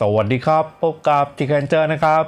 สวัสดีครับพบกับทีเคนเจอร์นะครับ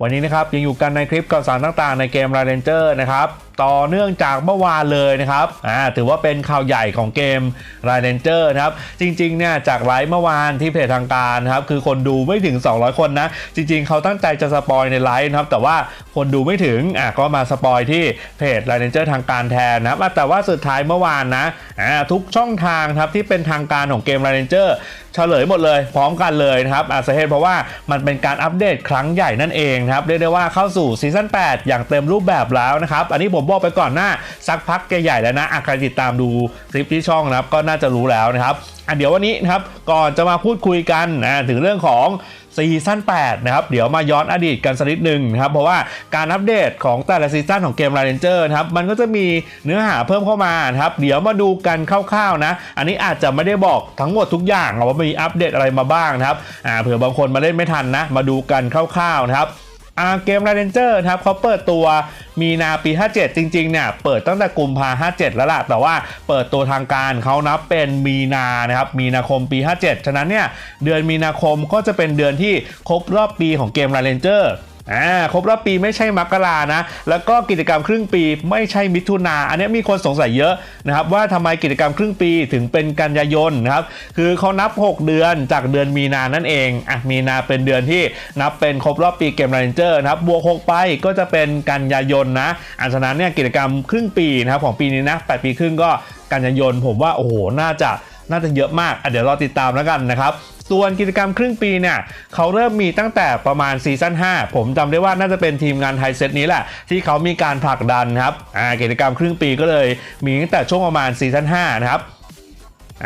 วันนี้นะครับยังอยู่กันในคลิปข่าวสารต่างๆในเกม r ร d นเจอร์นะครับ ต่อเนื่องจากเมื่อวานเลยนะครับอ่าถือว่าเป็นข่าวใหญ่ของเกม r ร d นเจอร์นะครับ จริงๆเนี่ยจากไลฟ์เมื่อวานที่เพจทางการนะครับคือคนดูไม่ถึง 200 คนนะ จริงๆ เขาตั้งใจจะสปอยในไลฟ์นะครับ แต่ว่าคนดูไม่ถึงอะก็มาสปอยที่เพจ r ร d นเจอร์ทางการแทนนะครับแต่ว่าสุดท้ายเมื่อวานนะอ่าทุกช่องทางครับที่เป็นทางการของเกม r ร d นเจอร์ เฉลยหมดเลย พร้อมกันเลยนะครับอาสาเหตุเพราะว่ามันเป็นการอัปเดตครั้งใหญ่นั่นเองนะครับเรียกได้ว่าเข้าสู่ซีซั่น8 อย่างเต็มรูปแบบแล้วนะครับอันนี้ผมบอกไปก่อนหน้าสักพักใหญ่ๆแล้วนะอะใครติดตามดูคลิปที่ช่องนะครับก็น่าจะรู้แล้วนะครับอะเดี๋ยววันนี้นะครับก่อนจะมาพูดคุยกันนะถึงเรื่องของ ซีซั่น8นะครับเดี๋ยวมาย้อนอดีตกันสักนิดหนึ่งนะครับเพราะว่าการอัปเดตของแต่ละซีซั่นของเกม r ร d นเจอร์นะครับมันก็จะมีเนื้อหาเพิ่มเข้ามานะครับเดี๋ยวมาดูกันคร่าวๆนะ อันนี้อาจจะไม่ได้บอกทั้งหมดทุกอย่างหรอกว่ามีอัปเดตอะไรมาบ้างนะครับอ่าเผื่อบางคนมาเล่นไม่ทันนะ มาดูกันคร่าวๆนะครับ อาเกมไร d นเจอร์ครับเขาเปิดตัวมีนาปี 57 จริงๆเนี่ยเปิดตั้งแต่กุมภา57 แล้วล่ะ แต่ว่าเปิดตัวทางการเขานับเป็นมีนานะครับมีนาคมปี 57 ฉะนั้นเนี่ยเดือนมีนาคมก็จะเป็นเดือนที่ครบรอบปีของเกมไรเดนเจอร์ อ่าครบรอบปีไม่ใช่มกรานะ แล้วก็กิจกรรมครึ่งปีไม่ใช่มิถุนา อันนี้มีคนสงสัยเยอะนะครับว่าทำไมกิจกรรมครึ่งปีถึงเป็นกันยายนนะครับ คือเขานับ 6 เดือนจากเดือนมีนานั่นเองอะมีนาเป็นเดือนที่นับเป็นครบรอบปีเกมไรเจอร์นะครับบวก6ไปก็จะเป็นกันยายนนะอันฉะนั้นเนี่ยกิจกรรมครึ่งปีนะครับของปีนี้นะ8ปีครึ่งก็กันยายนผมว่าโอ้โหน่าจะน่าจะเยอะมากเดี๋ยวรอติดตามแล้วกันนะครับ ส่วนกิจกรรมครึ่งปีเนี่ยเขาเริ่มมีตั้งแต่ประมาณซีซั่น5 ผมจำได้ว่าน่าจะเป็นทีมงานไทยเซตนี้แหละ ที่เขามีการผลักดันครับกิจกรรมครึ่งปีก็เลยมีตั้งแต่ช่วงประมาณซีซั่น5นะครับ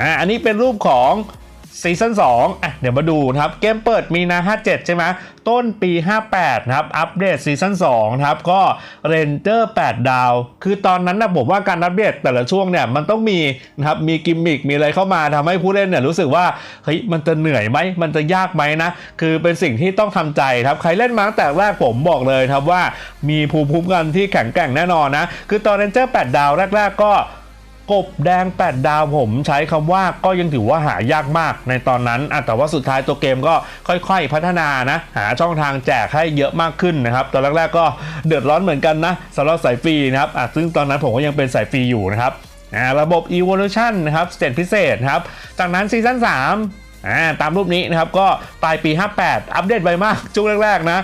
อ่าอันนี้เป็นรูปของ ซีซั่น2อะเดี๋ยวมาดูนะครับ เกมเปิดมีนา 57 ใช่ไหมต้นปี 58 นะครับ อัปเดตซีซั่น2นะครับ ก็เรนเจอร์ 8 ดาว คือตอนนั้นนะผมว่าการอัปเดตแต่ละช่วงเนี่ยมันต้องมีนะครับมีกิมมิคมีอะไรเข้ามาทำให้ผู้เล่นเนี่ยรู้สึกว่าเฮ้ยมันจะเหนื่อยไหมมันจะยากไหมนะ คือเป็นสิ่งที่ต้องทำใจครับใครเล่นมาตั้งแต่แรกผมบอกเลยครับว่ามีภูมิคุ้มกันที่แข็งแกร่งแน่นอนนะคือตอนเรนเจอร์ 8 ดาวแรก ๆ ก็ กบแดง 8 ดาวผมใช้คำว่าก็ยังถือว่าหายากมากในตอนนั้นอะแต่ว่าสุดท้ายตัวเกมก็ค่อยๆพัฒนานะ หาช่องทางแจกให้เยอะมากขึ้นนะครับ ตอนแรกๆก็เดือดร้อนเหมือนกันนะสำหรับสายฟรีนะครับอะซึ่งตอนนั้นผมก็ยังเป็นสายฟรีอยู่นะครับระบบ evolution นะครับสเตจพิเศษครับ จากนั้นซีซั่น3อ่าตามรูปนี้นะครับก็ปลายปี 58 อัปเดตไปมากช่วงแรกๆนะ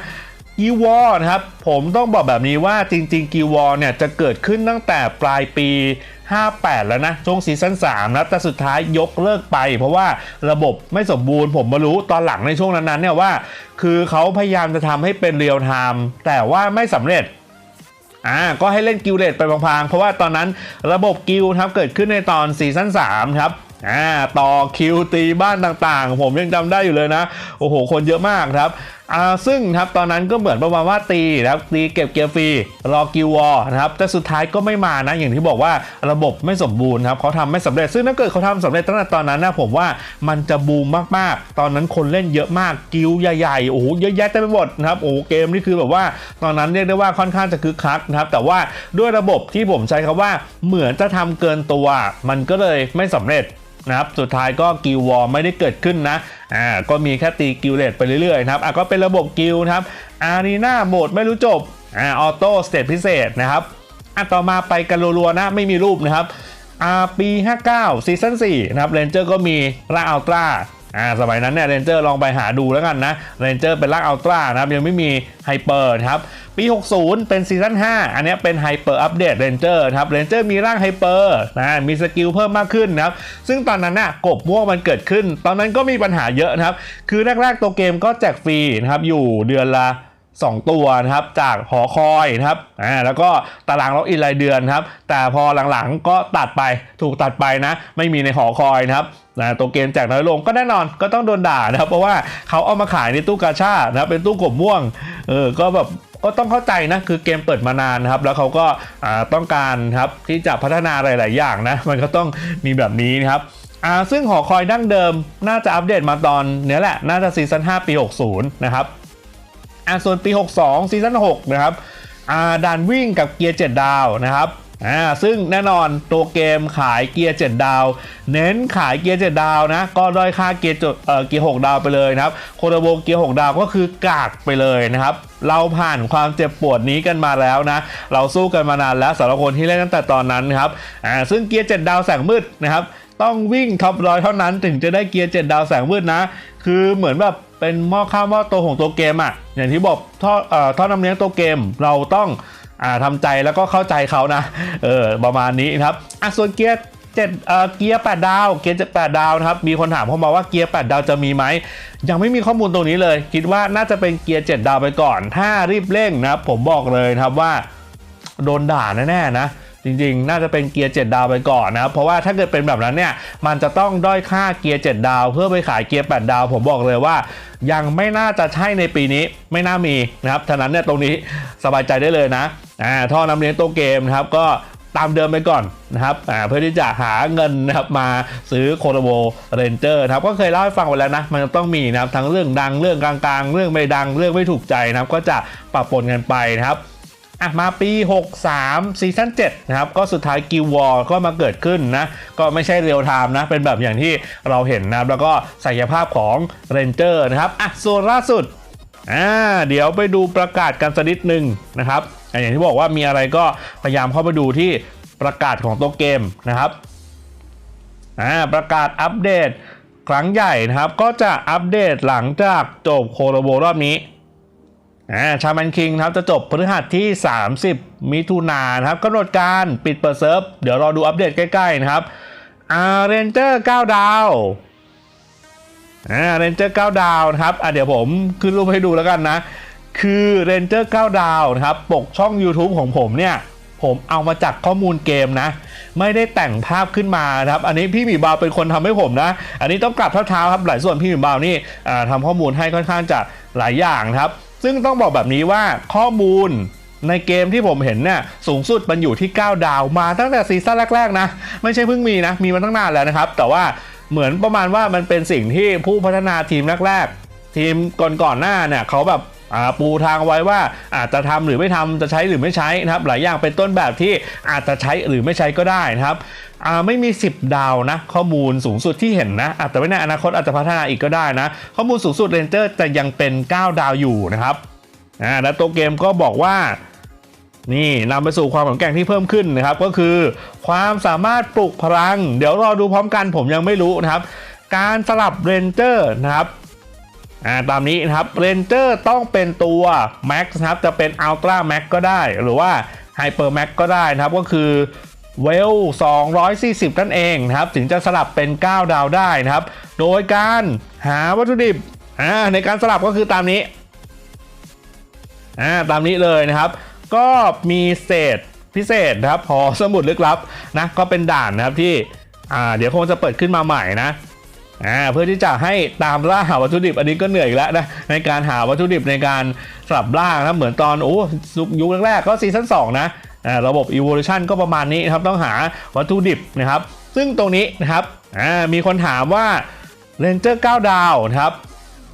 กิวอร์นะครับ ผมต้องบอกแบบนี้ว่าจริง ๆ กิวอร์เนี่ยจะเกิดขึ้นตั้งแต่ปลายปี 58 แล้วนะ ช่วงซีซั่น3นะแต่สุดท้ายยกเลิกไป เพราะว่าระบบไม่สมบูรณ์ ผมมารู้ตอนหลังในช่วงนั้นๆเนี่ยว่า คือเขาพยายามจะทำให้เป็นเรียลไทม์แต่ว่าไม่สำเร็จอ่าก็ให้เล่นกิลเลตไปพางๆ เพราะว่าตอนนั้นระบบกิลครับเกิดขึ้นในตอนซีซั่น3ครับอ่าต่อคิวตีบ้านต่างๆ ผมยังจำได้อยู่เลยนะ โอ้โห คนเยอะมากครับ ซึ่งครับตอนนั้นก็เหมือนประมาณว่าตีนะครับตีเก็บเกียร์ฟรีรอกิลวอร์นะครับแต่สุดท้ายก็ไม่มานะอย่างที่บอกว่าระบบไม่สมบูรณ์ครับเขาทำไม่สำเร็จซึ่งถ้าเกิดเขาทำสำเร็จตั้งแต่ตอนนั้นนะผมว่ามันจะบูมมากๆ ตอนนั้นคนเล่นเยอะมากกิลใหญ่ๆโอ้โหเยอะแยะเต็มไปหมดนะครับโอ้เกมนี่คือแบบว่าตอนนั้นเรียกได้ว่าค่อนข้างจะคึกคักนะครับแต่ว่าด้วยระบบที่ผมใช้คำว่าเหมือนจะทำเกินตัว มันก็เลยไม่สำเร็จ นะครับสุดท้ายก็กิลวอร์ไม่ได้เกิดขึ้นนะอ่าก็มีแค่ตีกิลเลตไปเรื่อยๆนะครับอะก็เป็นระบบกิลนะครับอารีนาโหมดไม่รู้จบอ่าออโต้สเตตพิเศษนะครับอะต่อมาไปกันรัวๆนะไม่มีรูปนะครับอ่าปี59ซีซั่น4นะครับเรนเจอร์ก็มีร่างอัลตร้าอ่าสมัยนั้นเนี่ยเรนเจอร์ลองไปหาดูแล้วกันนะเรนเจอร์เป็นร่างอัลตร้านะครับยังไม่มีไฮเปอร์ครับ ปี 60 เป็นซีซั่น 5 อันนี้เป็นไฮเปอร์อัปเดตเรนเจอร์ครับเรนเจอร์มีร่างไฮเปอร์นะมีสกิลเพิ่มมากขึ้นนะครับ ซึ่งตอนนั้นน่ะกบม่วงมันเกิดขึ้น ตอนนั้นก็มีปัญหาเยอะนะครับ คือแรกๆตัวเกมก็แจกฟรีนะครับ อยู่เดือนละ2 ตัวนะครับจากหอคอยนะครับอ่าแล้วก็ตารางล็อกอินรายเดือนครับ แต่พอหลังๆก็ตัดไปถูกตัดไปนะ ไม่มีในหอคอยนะครับนะตัวเกมแจกน้อยลงก็แน่นอนก็ต้องโดนด่านะครับ เพราะว่าเขาเอามาขายในตู้กาชาดนะเป็นตู้กบม่วงเออก็แบบ ก็ต้องเข้าใจนะคือเกมเปิดมานานนะครับแล้วเขาก็ต้องการครับที่จะพัฒนาหลาย ๆ อย่างนะมันก็ต้องมีแบบนี้นะครับอ่าซึ่งหอคอยดั้งเดิมน่าจะอัปเดตมาตอนเนี้ยแหละ น่าจะซีซั่น5ปี 60 นะครับอ่าส่วนปี 62ซีซั่น6นะครับอ่าด่านวิ่งกับเกียร์ 7 ดาวนะครับ อ่าซึ่งแน่นอนตัวเกมขายเกียร์ 7 ดาว เน้นขายเกียร์ 7 ดาวนะ ก็ด้อยค่าเกียร์จดเอ่อเกียร์ 6 ดาวไปเลยนะครับโคโดโบเกียร์ 6 ดาวก็คือกากไปเลยนะครับเราผ่านความเจ็บปวดนี้กันมาแล้วนะ เราสู้กันมานานแล้วสำหรับคนที่เล่นตั้งแต่ตอนนั้นนครับอ่าซึ่งเกียร์ 7 ดาวแสงมืดนะครับต้องวิ่งท็อปร้อยเท่านั้นถึงจะได้เกียร์ 7 ดาวแสงมืดนะ คือเหมือนแบบเป็นหม้อข้าวหม้อโตของตัวเกมอะ่ะอย่างที่บอกท่อเอ่อท่อน้ำเลี้ยงตัวเกมเราต้อง อ่าทำใจแล้วก็เข้าใจเขานะ เออ ประมาณนี้นะครับ อะ ส่วนเกียร์เจ็ดเอ่อเกียร์แปดดาว เกียร์เจ็ดแปดดาวนะครับ มีคนถามเข้ามาว่าเกียร์แปดดาวจะมีไหม ยังไม่มีข้อมูลตรงนี้เลย คิดว่าน่าจะเป็นเกียร์เจ็ดดาวไปก่อน ถ้ารีบเร่งนะครับ ผมบอกเลยนะครับว่า โดนด่าแน่ๆนะ จริงๆ น่าจะเป็นเกียร์ 7 ดาวไปก่อนนะครับเพราะว่าถ้าเกิดเป็นแบบนั้นเนี่ยมันจะต้องด้อยค่าเกียร์ 7 ดาว เพื่อไปขายเกียร์ 8 ดาว ผมบอกเลยว่า ยังไม่น่าจะใช่ในปีนี้ไม่น่ามีนะครับฉะนั้นเนี่ยตรงนี้สบายใจได้เลยนะอ่าท่อนำเลี้ยงตัวเกมนะครับก็ตามเดิมไปก่อนนะครับอ่าเพื่อที่จะหาเงินนะครับมาซื้อโคโรโบเรนเจอร์นะครับก็เคยเล่าให้ฟังไปแล้วนะมันจะต้องมีนะครับทั้งเรื่องดังเรื่องกลางๆ เรื่องไม่ดังเรื่องไม่ถูกใจนะครับก็จะปรับปนกันไปนะครับ อะมาปี 63 ซีซั่น7นะครับ ก็สุดท้ายกิววอลก็มาเกิดขึ้นนะ ก็ไม่ใช่เรียลไทม์นะ เป็นแบบอย่างที่เราเห็นนะครับ แล้วก็ศักยภาพของเรนเจอร์นะครับ อะส่วนล่าสุดอ่าเดี๋ยวไปดูประกาศกันสักนิดหนึ่งนะครับอะอย่างที่บอกว่ามีอะไรก็พยายามเข้าไปดูที่ประกาศของตัวเกมนะครับอ่าประกาศอัปเดตครั้งใหญ่นะครับ ก็จะอัปเดตหลังจากจบโคโรโบรอบนี้ อ่าชาแมนคิงครับจะจบพฤหัสที่ 30 มิถุนายนครับกำหนดการปิดเปิดเซิร์ฟ เดี๋ยวรอดูอัปเดตใกล้ๆนะครับอาเรนเจอร์9ดาวอ่าเรนเจอร์9ดาวนะครับอ่าเดี๋ยวผมขึ้นรูปให้ดูแล้วกันนะ คือเรนเจอร์9ดาวนะครับปกช่อง YouTube ของผมเนี่ย ผมเอามาจากข้อมูลเกมนะ ไม่ได้แต่งภาพขึ้นมานะครับ อันนี้พี่หมีบาวเป็นคนทำให้ผมนะ อันนี้ต้องกลับเท้าๆครับหลายส่วนพี่หมีบาวนี่อ่าทำข้อมูลให้ค่อนข้างจะหลายอย่างครับ ซึ่งต้องบอกแบบนี้ว่าข้อมูลในเกมที่ผมเห็นเนี่ยสูงสุดมันอยู่ที่ 9 ดาวมาตั้งแต่ซีซั่นแรกๆนะ ไม่ใช่เพิ่งมีนะ มีมาตั้งนานแล้วนะครับ แต่ว่าเหมือนประมาณว่ามันเป็นสิ่งที่ผู้พัฒนาทีมแรกๆ ทีมก่อนๆหน้าเนี่ยเขาแบบปูทางไว้ว่าอาจจะทำหรือไม่ทำจะใช้หรือไม่ใช้นะครับ หลายอย่างเป็นต้นแบบที่อาจจะใช้หรือไม่ใช้ก็ได้นะครับ อ่าไม่มี 10 ดาวนะ ข้อมูลสูงสุดที่เห็นนะอาจจะไม่ในอนาคตอาจจะพัฒนาอีกก็ได้นะ ข้อมูลสูงสุดเรนเจอร์จะยังเป็น 9 ดาวอยู่นะครับอ่าและตัวเกมก็บอกว่านี่นำไปสู่ความแข็งแกร่งที่เพิ่มขึ้นนะครับ ก็คือ ความสามารถปลุกพลัง เดี๋ยวรอดูพร้อมกันผมยังไม่รู้นะครับ การสลับเรนเจอร์นะครับอ่าตามนี้นะครับเรนเจอร์ต้องเป็นตัว Max นะครับจะเป็น Ultra Max ก็ได้ หรือว่า Hyper Max ก็ได้นะครับก็คือ เวล 240 นั่นเองนะครับ ถึงจะสลับเป็น 9 ดาวได้นะครับ โดยการหาวัตถุดิบในการสลับก็คือตามนี้ตามนี้เลยนะครับ ก็มีเศษพิเศษนะครับ พอสมุดลึกลับนะก็เป็นด่านนะครับที่เดี๋ยวคงจะเปิดขึ้นมาใหม่นะเพื่อที่จะให้ตามล่าหาวัตถุดิบอันนี้ก็เหนื่อยแล้วนะในการหาวัตถุดิบในการสลับล่านะเหมือนตอนโอ้ยุคแรกๆก็ซีซั่น2นะ ระบบ evolution ก็ประมาณนี้นะครับต้องหาวัตถุดิบนะครับ ซึ่งตรงนี้นะครับมีคนถามว่า Ranger 9 ดาวนะครับ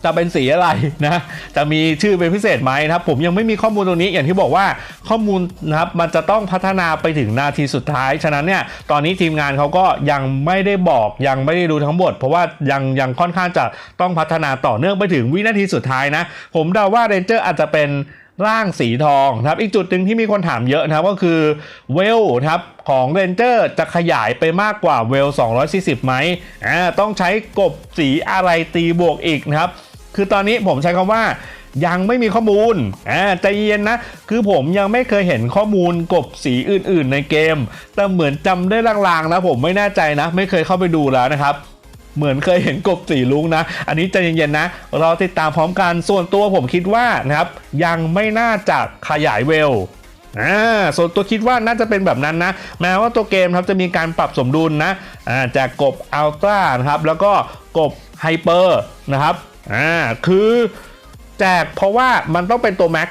จะเป็นสีอะไรนะ จะมีชื่อเป็นพิเศษไหมนะครับ ผมยังไม่มีข้อมูลตรงนี้อย่างที่บอกว่าข้อมูลนะครับมันจะต้องพัฒนาไปถึงนาทีสุดท้าย ฉะนั้นเนี่ยตอนนี้ทีมงานเขาก็ยังไม่ได้บอกยังไม่ได้ดูทั้งหมด เพราะว่ายังยังค่อนข้างจะต้องพัฒนาต่อเนื่องไปถึงวินาทีสุดท้ายนะ ผมเดาว่าเรนเจอร์อาจจะเป็น ร่างสีทองนะครับอีกจุดหนึ่งที่มีคนถามเยอะนะครับก็คือเวลนะครับของเรนเจอร์จะขยายไปมากกว่าเวล 240 ไหมอ่าต้องใช้กบสีอะไรตีบวกอีกนะครับ คือตอนนี้ผมใช้คำว่ายังไม่มีข้อมูลอ่าใจเย็นนะ คือผมยังไม่เคยเห็นข้อมูลกบสีอื่น ๆ ในเกม แต่เหมือนจำได้ลางๆนะผมไม่แน่ใจนะ ไม่เคยเข้าไปดูแล้วนะครับ เหมือนเคยเห็นกบสีลุงนะ อันนี้ใจเย็นๆนะเราติดตามพร้อมกันส่วนตัวผมคิดว่านะครับยังไม่น่าจะขยายเวลอ่าส่วนตัวคิดว่าน่าจะเป็นแบบนั้นนะ แม้ว่าตัวเกมครับจะมีการปรับสมดุลนะอ่าจากกบอัลตร้านะครับแล้วก็กบไฮเปอร์นะครับอ่าคือแจกเพราะว่ามันต้องเป็นตัวแม็ก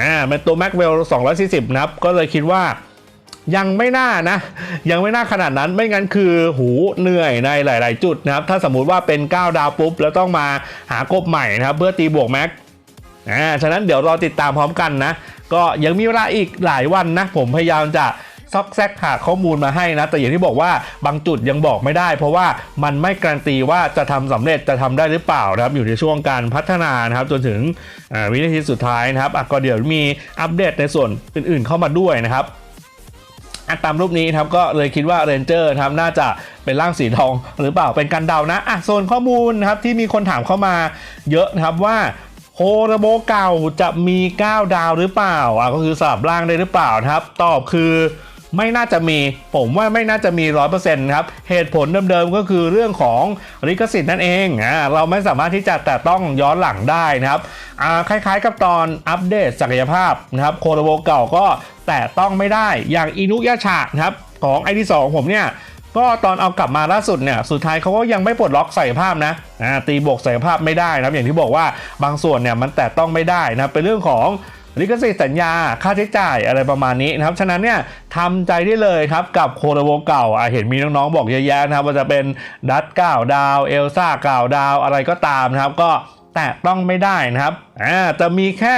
อ่าเป็นตัวแม็กเวล240นะครับก็เลยคิดว่า ยังไม่น่านะ ยังไม่น่าขนาดนั้นไม่งั้นคือหูเหนื่อยในหลาย ๆ จุดนะครับ ถ้าสมมุติว่าเป็น 9 ดาวปุ๊บ แล้วต้องมาหากบใหม่นะครับ เพื่อตีบวกแม็กอ่าฉะนั้นเดี๋ยวรอติดตามพร้อมกันนะ ก็ยังมีเวลาอีกหลายวันนะ ผมพยายามจะซอกแซกหาข้อมูลมาให้นะ แต่อย่างที่บอกว่าบางจุดยังบอกไม่ได้ เพราะว่ามันไม่การันตีว่าจะทำสำเร็จจะทำได้หรือเปล่านะครับ อยู่ในช่วงการพัฒนานะครับ จนถึงวินาทีสุดท้ายนะครับอะก็เดี๋ยวมีอัปเดตในส่วนอื่น ๆ เข้ามาด้วยนะครับ ตามรูปนี้ครับก็เลยคิดว่าเรนเจอร์ครับน่าจะเป็นร่างสีทองหรือเปล่าเป็นการเดานะอะโซนข้อมูลนะครับที่มีคนถามเข้ามาเยอะนะครับว่าโคโรโบเก่าจะมี 9 ดาวหรือเปล่าอะก็คือสลับร่างได้หรือเปล่านะครับ ตอบคือไม่น่าจะมีผมว่าไม่น่าจะมี 100%ครับ เหตุผลเดิมๆ ก็คือเรื่องของลิขสิทธิ์นั่นเองอ่าเราไม่สามารถที่จะแต่ต้องย้อนหลังได้นะครับอ่าคล้ายๆกับตอนอัปเดตศักยภาพนะครับโคโรโบเก่าก็ แต่ต้องไม่ได้อย่างอินุยาชะครับของไอที่สองผมเนี่ยก็ตอนเอากลับมาล่าสุดเนี่ยสุดท้ายเขาก็ยังไม่ปลดล็อกศักยภาพนะตีบวกศักยภาพไม่ได้นะอย่างที่บอกว่าบางส่วนเนี่ยมันแต่ต้องไม่ได้นะเป็นเรื่องของลิขสิทธิ์สัญญาค่าใช้จ่ายอะไรประมาณนี้นะครับ ฉะนั้นเนี่ยทำใจได้เลยครับกับโคโรโบเก่าเห็นมีน้องๆบอกเยอะแยะนะครับว่าจะเป็นดัตเก้าดาวเอลซ่าเก้าดาวอะไรก็ตามนะครับ ก็แต่ต้องไม่ได้นะครับอ่าจะมีแค่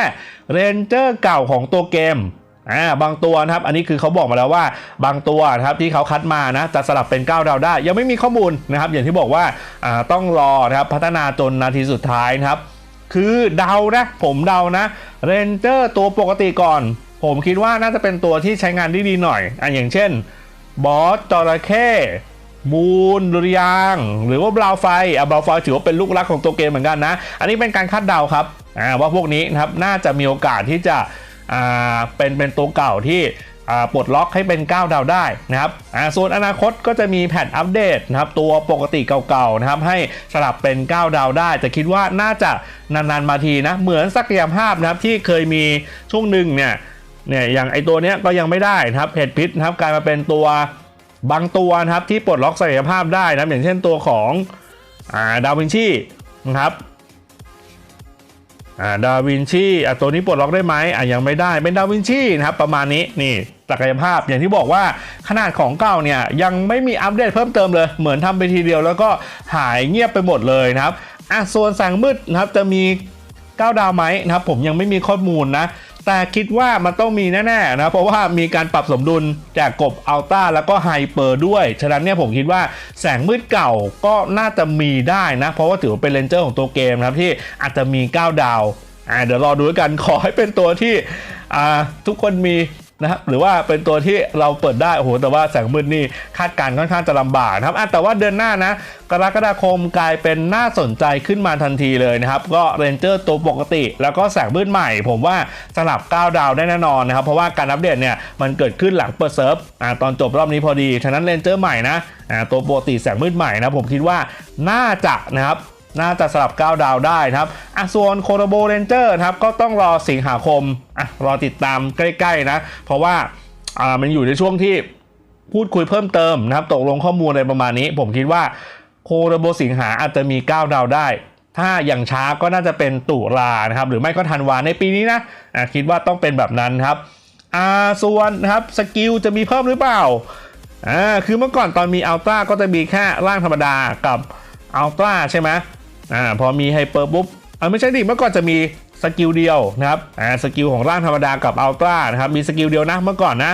เรนเจอร์เก่าของตัวเกม อ่าบางตัวนะครับอันนี้คือเขาบอกมาแล้วว่าบางตัวนะครับที่เขาคัดมานะจะสลับเป็น 9 ดาวได้ ยังไม่มีข้อมูลนะครับ อย่างที่บอกว่าอ่าต้องรอนะครับพัฒนาจนนาทีสุดท้ายนะครับ คือเดานะผมเดานะเรนเจอร์ตัวปกติก่อน ผมคิดว่าน่าจะเป็นตัวที่ใช้งานได้ดีหน่อยอะอย่างเช่นบอสจระเข้มูนดุริยางหรือว่าบราวไฟอะบราวไฟถือว่าเป็นลูกรักของตัวเกมเหมือนกันนะ อันนี้เป็นการคาดเดาครับอ่าว่าพวกนี้นะครับน่าจะมีโอกาสที่จะ เป็นเป็นตัวเก่าที่ปลดล็อกให้เป็น 9 ดาวได้นะครับส่วนอนาคตก็จะมีแพทอัปเดตนะครับตัวปกติเก่าๆนะครับให้สลับเป็น 9 ดาวได้แต่คิดว่าน่าจะนานๆมาทีนะเหมือนศักยภาพนะครับที่เคยมีช่วงหนึ่งเนี่ยเนี่ยอย่างไอตัวเนี้ยก็ยังไม่ได้นะครับเห็ดพิษนะครับกลายมาเป็นตัวบางตัวนะครับที่ปลดล็อกศักยภาพได้นะอย่างเช่นตัวของอดาวินชีนะครับ ดาวินชีอะตัวนี้ปลดล็อกได้ไหมอะยังไม่ได้เป็นดาวินชีนะครับประมาณนี้นี่ศักยภาพอย่างที่บอกว่าขนาดของเก่าเนี่ยยังไม่มีอัปเดตเพิ่มเติมเลย เหมือนทำไปทีเดียวแล้วก็หายเงียบไปหมดเลยนะครับอะส่วนแสงมืดนะครับจะมี9ดาวไหมนะครับผมยังไม่มีข้อมูลนะ แต่คิดว่ามันต้องมีแน่ๆนะเพราะว่ามีการปรับสมดุลจากกบอัลต้าแล้วก็ไฮเปอร์ด้วย ฉะนั้นเนี่ยผมคิดว่าแสงมืดเก่าก็น่าจะมีได้นะ เพราะว่าถือว่าเป็นเลนเจอร์ของตัวเกมนะครับที่อาจจะมี 9 ดาวอ่าเดี๋ยวรอดูกันขอให้เป็นตัวที่อ่าทุกคนมี นะครับหรือว่าเป็นตัวที่เราเปิดได้โอ้โหแต่ว่าแสงมืดนี่คาดการณ์ค่อนข้างจะลำบากนะครับแต่ว่าเดือนหน้านะกรกฎาคมกลายเป็นน่าสนใจขึ้นมาทันทีเลยนะครับก็เรนเจอร์ตัวปกติ แล้วก็แสงมืดใหม่ ผมว่าสลับ9ดาวได้แน่นอนนะครับเพราะว่าการอัปเดตเนี่ยมันเกิดขึ้นหลังเปิดเซิร์ฟตอนจบรอบนี้พอดี ฉะนั้นเรนเจอร์ใหม่นะตัวปกติแสงมืดใหม่นะผมคิดว่าน่าจะนะครับ น่าจะสลับ 9 ดาวได้นะครับอะส่วนโคโรโบเรนเจอร์ครับก็ต้องรอสิงหาคมอะรอติดตามใกล้ๆนะ เพราะว่าอ่ามันอยู่ในช่วงที่พูดคุยเพิ่มเติมนะครับตกลงข้อมูลอะไรประมาณนี้ ผมคิดว่าโคโรโบสิงหาอาจจะมี 9 ดาวได้ ถ้าอย่างช้าก็น่าจะเป็นตุลานะครับหรือไม่ก็ธันวาในปีนี้นะอะคิดว่าต้องเป็นแบบนั้นครับอ่าส่วนนะครับสกิลจะมีเพิ่มหรือเปล่าอ่าคือเมื่อก่อนตอนมีอัลตร้าก็จะมีแค่ร่างธรรมดากับอัลตร้าใช่ไหม อ่าพอมีไฮเปอร์ปุ๊บอ่าไม่ใช่ดิเมื่อก่อนจะมีสกิลเดียวนะครับอ่าสกิลของร่างธรรมดากับอัลตร้านะครับมีสกิลเดียวนะเมื่อก่อนนะ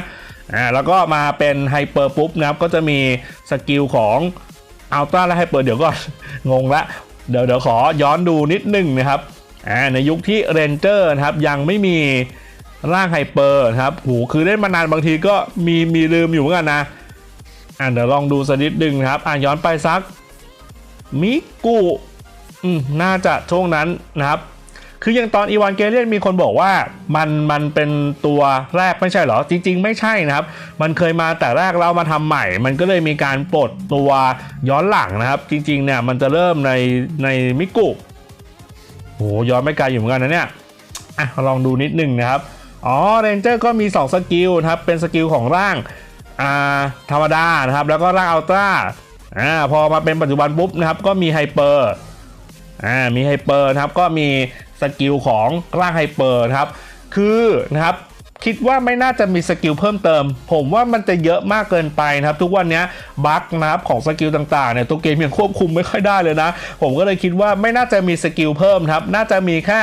อ่าแล้วก็มาเป็นไฮเปอร์ปุ๊บนะครับก็จะมีสกิลของอัลตร้าและไฮเปอร์เดี๋ยวก็งงละเดี๋ยวเดี๋ยวขอย้อนดูนิดนึงนะครับอ่าในยุคที่เรนเจอร์นะครับยังไม่มีร่างไฮเปอร์นะครับหูคือเล่นมานานบางทีก็มีมีลืมอยู่เหมือนกันนะอ่าเดี๋ยวลองดูสักนิดนึงนะครับอ่าย้อนไปสักมิกุ อืมน่าจะช่วงนั้นนะครับคืออย่างตอนอีวานเกเลียนมีคนบอกว่ามันมันเป็นตัวแรกไม่ใช่เหรอ จริง ๆ ไม่ใช่นะครับ มันเคยมาแต่แรกแล้วมาทำใหม่ มันก็เลยมีการปลดตัวย้อนหลังนะครับ จริงๆเนี่ยมันจะเริ่มในในมิกุโหย้อนไม่ไกลอยู่เหมือนกันนะเนี่ยอะลองดูนิดนึงนะครับอ๋อเรนเจอร์ก็มี 2 สกิลนะครับเป็นสกิลของร่างอ่าธรรมดานะครับแล้วก็ร่างอัลตร้าอ่าพอมาเป็นปัจจุบันปุ๊บนะครับก็มีไฮเปอร์ อ่ามีไฮเปอร์นะครับก็มีสกิลของร่างไฮเปอร์นะครับคือนะครับ คิดว่าไม่น่าจะมีสกิลเพิ่มเติม ผมว่ามันจะเยอะมากเกินไปนะครับ ทุกวันนี้บั๊กนะครับของสกิลต่างๆเนี่ยตัวเกมยังควบคุมไม่ค่อยได้เลยนะ ผมก็เลยคิดว่าไม่น่าจะมีสกิลเพิ่มครับ น่าจะมีแค่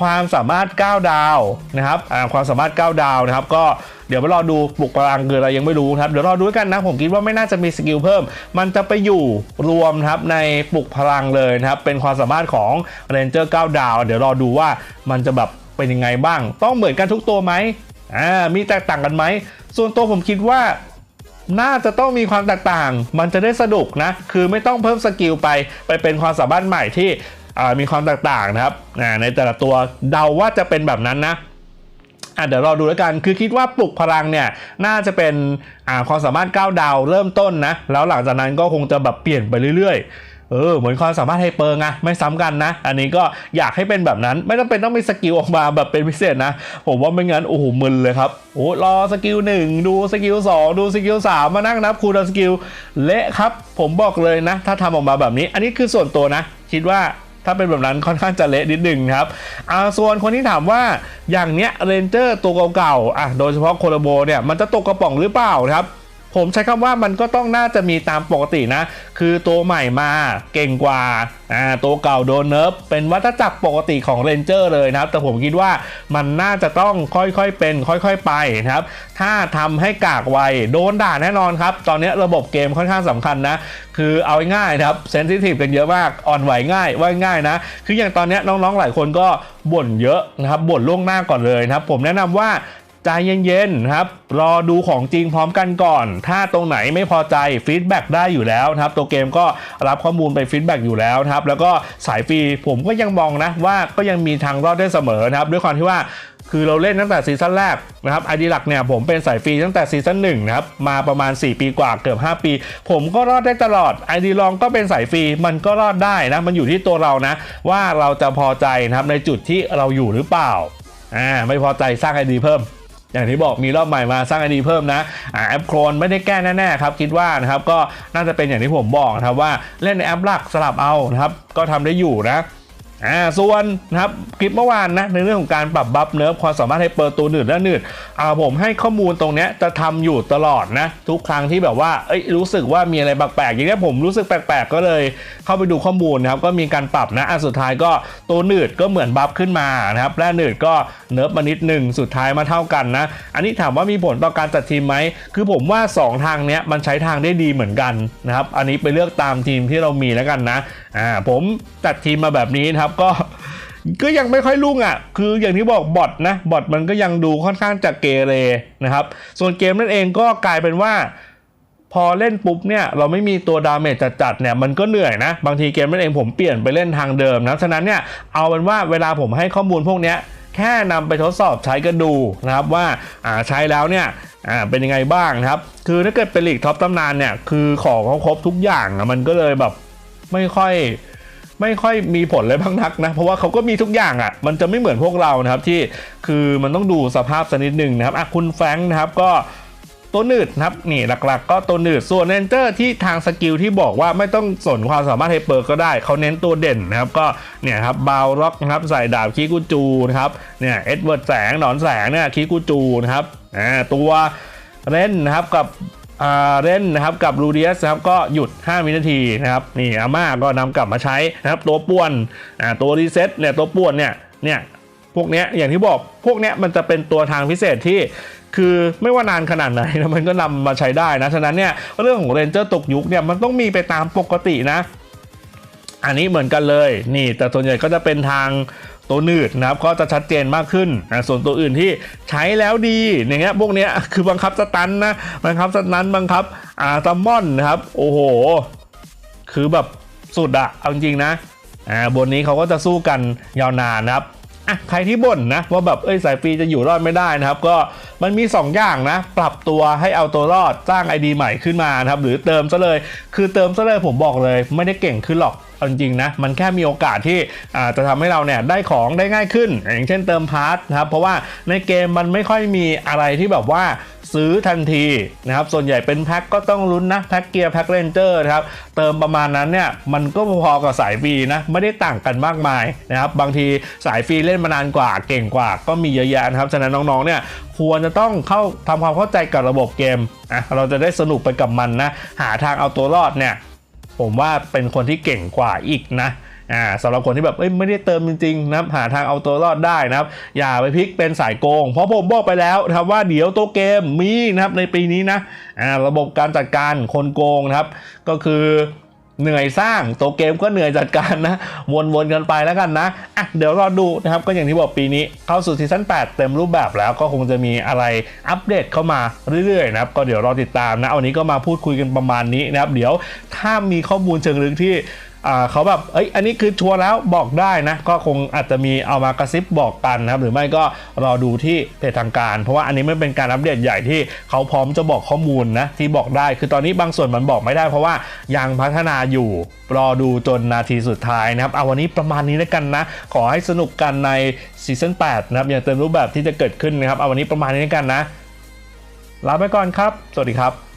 ความสามารถ 9 ดาวนะครับความสามารถ 9 ดาวนะครับ ก็เดี๋ยวไปรอดูปลุกพลังคืออะไรยังไม่รู้ครับเดี๋ยวรอดูกันนะผมคิดว่าไม่น่าจะมีสกิลเพิ่ม มันจะไปอยู่รวมครับในปลุกพลังเลยนะครับเป็นความสามารถของเรนเจอร์9ดาว เดี๋ยวรอดูว่ามันจะแบบเป็นยังไงบ้าง ต้องเหมือนกันทุกตัวไหม อ่ามีแตกต่างกันไหม ส่วนตัวผมคิดว่าน่าจะต้องมีความแตกต่าง มันจะได้สนุกนะ คือไม่ต้องเพิ่มสกิลไป ไปเป็นความสามารถใหม่ที่มีความแตกต่างนะครับ ในแต่ละตัวเดาว่าจะเป็นแบบนั้นนะเดี๋ยวรอดูแล้วกัน คือคิดว่าปลุกพลังเนี่ย น่าจะเป็นความสามารถ9ดาวเริ่มต้นนะ แล้วหลังจากนั้นก็คงจะแบบเปลี่ยนไปเรื่อยๆ เออเหมือนความสามารถไฮเปอร์ไงไม่ซ้ำกันนะ อันนี้ก็อยากให้เป็นแบบนั้น ไม่ต้องเป็นต้องมีสกิลออกมาแบบเป็นพิเศษนะ ผมว่าไม่งั้นโอ้โหมึนเลยครับโอ้รอสกิลหนึ่งดูสกิลสองดูสกิลสามมานั่งนับคูณสกิลเละครับ ผมบอกเลยนะ ถ้าทำออกมาแบบนี้ อันนี้คือส่วนตัวนะ คิดว่าถ้าเป็นแบบนั้นค่อนข้างจะเละนิดหนึ่งครับอ่าส่วนคนที่ถามว่าอย่างเนี้ยเรนเจอร์ตัวเก่าๆอะโดยเฉพาะโคโลโบเนี่ยมันจะตกกระป๋องหรือเปล่านะครับ ผมใช้คำว่ามันก็ต้องน่าจะมีตามปกตินะ คือตัวใหม่มาเก่งกว่าอ่าตัวเก่าโดนเนิร์ฟเป็นวัฏจักรปกติของเรนเจอร์เลยนะครับ แต่ผมคิดว่ามันน่าจะต้องค่อยๆเป็น ค่อยๆไปนะครับ ถ้าทำให้กากไวโดนด่าแน่นอนครับ ตอนนี้ระบบเกมค่อนข้างสำคัญนะ คือเอาง่ายนะครับเซนซิทีฟกันเยอะมากอ่อนไหวง่ายว่าง่ายนะ คืออย่างตอนนี้น้องๆหลายคนก็บ่นเยอะนะครับบ่นล่วงหน้าก่อนเลยนะครับ ผมแนะนำว่า ใจเย็นๆครับ รอดูของจริงพร้อมกันก่อน ถ้าตรงไหนไม่พอใจฟีดแบ็กได้อยู่แล้วนะครับ ตัวเกมก็รับข้อมูลไปฟีดแบ็กอยู่แล้วนะครับ แล้วก็สายฟรีผมก็ยังมองนะว่าก็ยังมีทางรอดได้เสมอนะครับ ด้วยความที่ว่าคือเราเล่นตั้งแต่ซีซั่นแรกนะครับไอดีหลักเนี่ยผมเป็นสายฟรีตั้งแต่ซีซั่นหนึ่งนะครับมาประมาณ 4 ปีกว่าเกือบ 5 ปี ผมก็รอดได้ตลอดไอดีลองก็เป็นสายฟรีมันก็รอดได้นะมันอยู่ที่ตัวเรานะว่าเราจะพอใจนะครับในจุดที่เราอยู่หรือเปล่าอ่าไม่พอใจสร้างไอดีเพิ่ม อย่างที่บอกมีรอบใหม่มาสร้างไอดีเพิ่มนะอ่าแอปโครนไม่ได้แก้แน่ๆครับคิดว่านะครับก็น่าจะเป็นอย่างที่ผมบอกนะครับว่าเล่นในแอปหลักสลับเอานะครับก็ทำได้อยู่นะ อ่าส่วนนะครับคลิปเมื่อวานนะในเรื่องของการปรับบัฟเนิร์ฟความสามารถให้เปิดตัวหนืดและหนืดอ่าผมให้ข้อมูลตรงเนี้ยจะทำอยู่ตลอดนะ ทุกครั้งที่แบบว่าเอ้ยรู้สึกว่ามีอะไรแปลกๆอย่างเงี้ยผมรู้สึกแปลกๆ ก็เลยเข้าไปดูข้อมูลนะครับก็มีการปรับนะอันสุดท้ายก็ตัวหนืดก็เหมือนบัฟขึ้นมานะครับและหนืดก็เนิร์ฟมานิดหนึ่งสุดท้ายมาเท่ากันนะอันนี้ถามว่ามีผลต่อการจัดทีมไหมคือผมว่าสองทางเนี้ยมันใช้ทางได้ดีเหมือนกันนะครับอันนี้ไปเลือกตามทีมที่เรามีแล้วกันนะอ่าผมจัดทีมมาแบบนี้นะครับก็ก็ยังไม่ค่อยรุ่งอะ คืออย่างที่บอกบอทนะ บอทมันก็ยังดูค่อนข้างจะเกเรนะครับ ส่วนเกมนั่นเองก็กลายเป็นว่า พอเล่นปุ๊บเนี่ย เราไม่มีตัวดาเมจจัดๆเนี่ย มันก็เหนื่อยนะ บางทีเกมนั่นเองผมเปลี่ยนไปเล่นทางเดิมนะ ฉะนั้นเนี่ยเอาเป็นว่าเวลาผมให้ข้อมูลพวกเนี้ยแค่นำไปทดสอบใช้กันดูนะครับว่าอ่าใช้แล้วเนี่ยอ่าเป็นยังไงบ้างนะครับ คือถ้าเกิดเป็นลีกท็อปตำนานเนี่ยคือของเขาครบทุกอย่างอะมันก็เลยแบบไม่ค่อย ไม่ค่อยมีผลเลยบ้างนักนะเพราะว่าเขาก็มีทุกอย่างอะ่ะ มันจะไม่เหมือนพวกเรานะครับที่คือมันต้องดูสภาพสักนิดหนึ่งนะครับอะคุณแฟงนะครับก็ตัวหนืดนะครับนี่หลักๆ ก็ตัวหนืดส่วนเนนเจอร์ที่ทางสกิลที่บอกว่าไม่ต้องสนความสามารถไฮเปอร์ก็ได้เขาเน้นตัวเด่นนะครับ ก็เนี่ยครับบาวล็อกนะครับใส่ดาบคีกูจูนะครับเนี่ยเอ็ดเวิร์ดแสงหนอนแสงเนี่ยคีกูจูนะครับอ่าตัวเล่นนะครับกับ เล่นนะครับกับรูเดียสนะครับก็หยุด 5 วินาทีนะครับนี่อาม่าก็นำกลับมาใช้นะครับตัวป่วนอ่าตัวรีเซ็ตเนี่ยตัวป่วนเนี่ยเนี่ยพวกเนี้ยอย่างที่บอกพวกเนี้ยมันจะเป็นตัวทางพิเศษที่คือไม่ว่านานขนาดไหนนะมันก็นำมาใช้ได้นะ ฉะนั้นเนี่ยเรื่องของเรนเจอร์ตกยุคเนี่ยมันต้องมีไปตามปกตินะ อันนี้เหมือนกันเลยนี่แต่ส่วนใหญ่ก็จะเป็นทาง ตัวหนืดนะครับก็จะชัดเจนมากขึ้นนะส่วนตัวอื่นที่ใช้แล้วดีอย่างเงี้ยพวกเนี้ยคือบังคับสตันนะบังคับสตันบังคับอ่าซัมมอนนะครับโอ้โห คือแบบสุดอะเอาจริงๆนะอ่าบนนี้เขาก็จะสู้กันยาวนานนะครับอะใครที่บ่นนะว่าแบบเอ้ยสายฟรีจะอยู่รอดไม่ได้นะครับ ก็มันมี 2 อย่างนะ ปรับตัวให้เอาตัวรอดสร้าง ID ใหม่ขึ้นมานะครับหรือเติมซะเลย คือเติมซะเลยผมบอกเลย ไม่ได้เก่งขึ้นหรอก เอาจริงๆนะมันแค่มีโอกาสที่จะทำให้เราเนี่ยได้ของได้ง่ายขึ้น อย่างเช่นเติมพาร์ทนะครับเพราะว่าในเกมมันไม่ค่อยมีอะไรที่แบบว่าซื้อทันทีนะครับ ส่วนใหญ่เป็นแพ็คก็ต้องลุ้นนะแพ็คเกียร์แพ็คเรนเจอร์นะครับ เติมประมาณนั้นเนี่ยมันก็พอกับสายฟรีนะ ไม่ได้ต่างกันมากมายนะครับ บางทีสายฟรีเล่นมานานกว่าเก่งกว่าก็มีเยอะแยะนะครับ ฉะนั้นน้องๆเนี่ยควรจะต้องเข้าทำความเข้าใจกับระบบเกมอะเราจะได้สนุกไปกับมันนะ หาทางเอาตัวรอดเนี่ย ผมว่าเป็นคนที่เก่งกว่าอีกนะอ่าสำหรับคนที่แบบเอ้ยไม่ได้เติมจริงๆนะหาทางเอาตัวรอดได้นะครับ อย่าไปพลิกเป็นสายโกง เพราะผมบอกไปแล้วนะครับว่าเดี๋ยวตัวเกมมีนะครับในปีนี้นะอ่าระบบการจัดการคนโกงนะครับ ก็คือ เหนื่อยสร้างตัวเกมก็เหนื่อยจัดการนะ วนๆกันไปแล้วกันนะอะเดี๋ยวรอดูนะครับก็อย่างที่บอกปีนี้เข้าสู่ซีซั่น8 เต็มรูปแบบแล้วก็คงจะมีอะไรอัปเดตเข้ามาเรื่อยๆนะครับก็เดี๋ยวรอติดตามนะวันนี้ก็มาพูดคุยกันประมาณนี้นะครับเดี๋ยวถ้ามีข้อมูลเชิงลึกที่ เขาแบบเอ้ยอันนี้คือชัวร์แล้วบอกได้นะ ก็คงอาจจะมีเอามากระซิบบอกกันนะครับหรือไม่ก็รอดูที่เพจทางการ เพราะว่าอันนี้ไม่เป็นการอัปเดตใหญ่ที่เขาพร้อมจะบอกข้อมูลนะที่บอกได้ คือตอนนี้บางส่วนมันบอกไม่ได้ เพราะว่ายังพัฒนาอยู่รอดูจนนาทีสุดท้ายนะครับเอาวันนี้ประมาณนี้แล้วกันนะ ขอให้สนุกกันในซีซั่น8นะครับอย่างเต็มรูปแบบที่จะเกิดขึ้นนะครับเอาวันนี้ประมาณนี้แล้วกันนะลาไปก่อนครับ สวัสดีครับ